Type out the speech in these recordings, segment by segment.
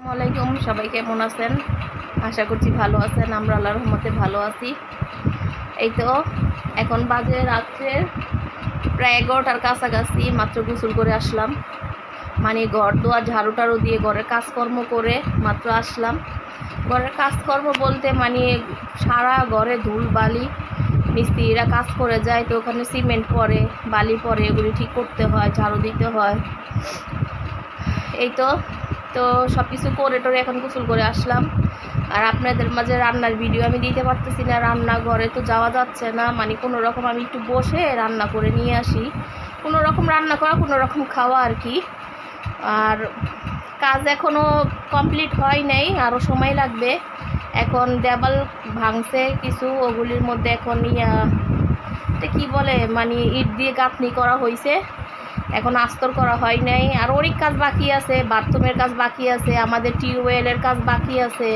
আসসালামাইকুম সবাই কেমন আছেন? আশা করছি ভালো আছেন, আমরা আল্লাহ রহমতে ভালো আছি। এই তো, এখন বাজে রাত্রে প্রায় এগারোটার কাছাকাছি, মাত্র গোসল করে আসলাম। মানে ঘর দোয়া ঝাড়ু টাড়ু দিয়ে ঘরের কাজকর্ম করে মাত্র আসলাম। ঘরের কাজকর্ম বলতে মানে সারা ঘরে ধুল, বালি, মিস্ত্রিরা কাজ করে যায় তো ওখানে সিমেন্ট পরে, বালি পরে, এগুলি ঠিক করতে হয়, ঝাড়ু দিতে হয়। এই তো তো সব কিছু করে টোরে এখন গোসল করে আসলাম। আর আপনাদের মাঝে রান্নার ভিডিও আমি দিতে পারতেছি না, রান্নাঘরে তো যাওয়া যাচ্ছে না। মানে কোনো রকম আমি একটু বসে রান্না করে নিয়ে আসি। কোনো রকম রান্না করা কোনো রকম খাওয়া আর কি। আর কাজ এখনও কমপ্লিট হয় নাই আরও সময় লাগবে। এখন দেবাল ভাঙছে কিছু, ওগুলির মধ্যে এখন ইয়া কি বলে মানে ইট দিয়ে গাঁথনি করা হয়েছে এখন আস্তর করা হয় নাই। আর অনেক কাজ বাকি আছে, বাথরুমের কাজ বাকি আছে, আমাদের টিউবওয়েলের কাজ বাকি আছে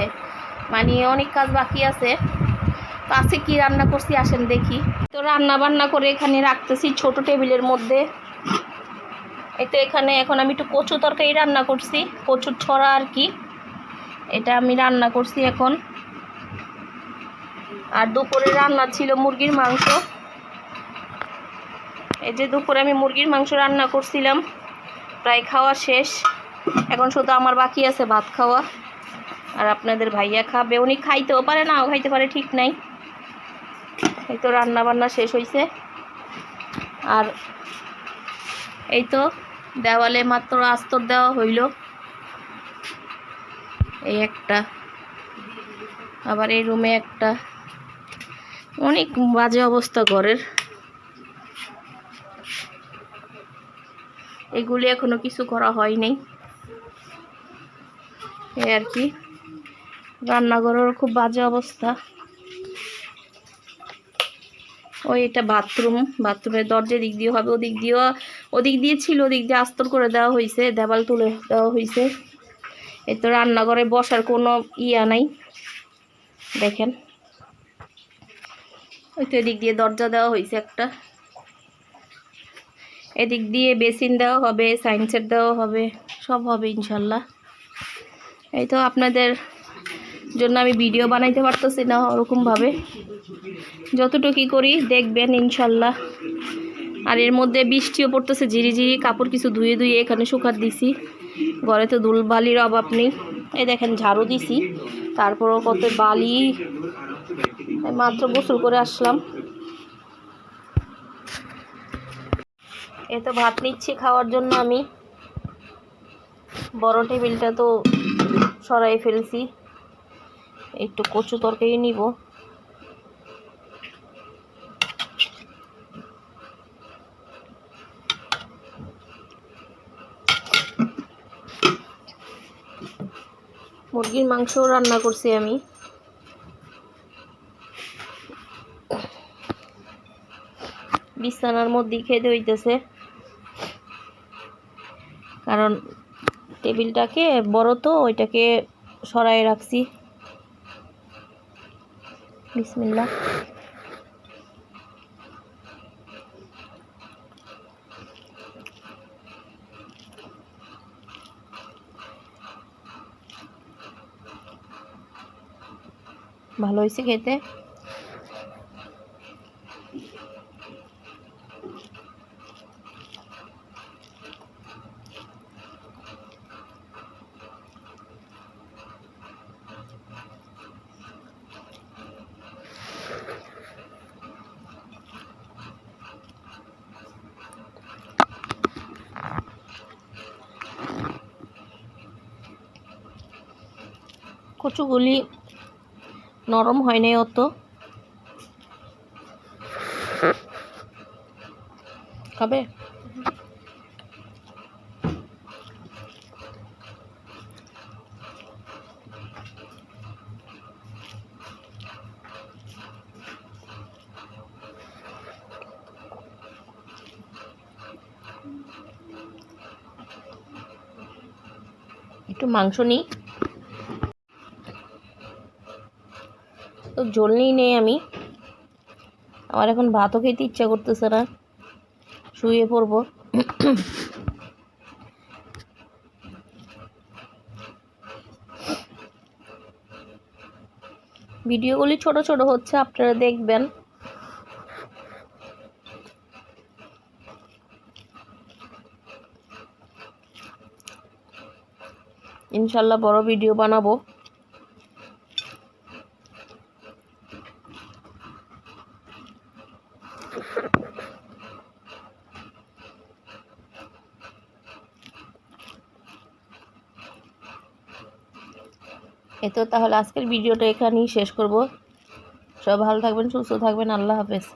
মানে অনেক কাজ বাকি আছে। তো আজকে কি রান্না করছি আসেন দেখি। তো রান্না বান্না করে এখানে রাখতেছি ছোট টেবিলের মধ্যে। এই তো এখানে এখন আমি একটু কচু তরকারি রান্না করছি, কচুর ছড়া আর কি। এটা আমি রান্না করছি এখন। আর দুপুরে রান্না ছিল মুরগির মাংস। এই যে দুপুরে আমি মুরগির মাংস রান্না করছিলাম, প্রায় খাওয়া শেষ। এখন শুধু আমার বাকি আছে ভাত খাওয়া। আর আপনাদের ভাইয়া খাবে, উনি খাইতেও পারে নাও খাইতে পারে ঠিক নাই। এই তো রান্না বান্না শেষ হয়েছে আর এই তো দেওয়ালে মাত্র আস্তর দেওয়া হইল। এই একটা, আবার এই রুমে একটা। অনেক বাজে অবস্থা ঘরের। এগুলি এখনও কিছু করা হয়নি। এই আর কি। রান্নাঘরের খুব বাজে অবস্থা। ওই এটা বাথরুম। বাথরুমের দরজা দিক দিয়ে হবে, ওদিক দিয়েও, ওদিক দিয়ে ছিল, ওদিক দিয়ে আস্তর করে দেওয়া হয়েছে, দেওয়াল তুলে দেওয়া হয়েছে। এই তো রান্নাঘরে বসার কোনো ইয়া নাই। দেখেন। ওই তো এদিক দিয়ে দরজা দেওয়া হয়েছে একটা। এদিক দিয়ে বেসিন দেওয়া হবে, সায়েন্সের দেওয়া হবে, সব হবে ইনশাল্লাহ। এই তো আপনাদের জন্য আমি ভিডিও বানাইতে পারতেছি না ওরকমভাবে। যতটুকুই করি দেখবেন ইনশাল্লাহ। আর এর মধ্যে বৃষ্টিও পড়তেছে, ঝিরি ঝিরি কাপড় কিছু ধুয়ে ধুয়ে এখানে শুকার দিছি। ঘরে তো দুলবালির অভাব নেই। এই দেখেন ঝাড়ু দিছি, তারপরও কত বালি। মাত্র গোসল করে আসলাম। এ তো ভাত নিচ্ছি খাওয়ার জন্য আমি। বড় টেবিলটা তো সরাই ফেলছি। একটু কচু তরকারি নিব। মুরগির মাংসও রান্না করছি আমি। বিছানার মধ্যেই খেতে হইতেছে। কারণ টেবিলটাকে বড় তো ওইটাকে সরাই রাখছি। বিসমিল্লা ভালো হয়েছে খেতে? কচুগুলি নরম হয় নাই অত। খাবে? একটু মাংস নিই। তো জলনেই নেই আমি। আমার এখন ভাতও খেতে ইচ্ছা করতেছে না। শুয়ে পড়ব। ভিডিওগুলি ছোট ছোট হচ্ছে, আপনারা দেখবেন। ইনশাল্লাহ বড় ভিডিও বানাবো। এই তো তাহলে আজকের ভিডিওটা এখানেই শেষ করব। সব ভালো থাকবেন, সুস্থ থাকবেন, আল্লাহ হাফেজ।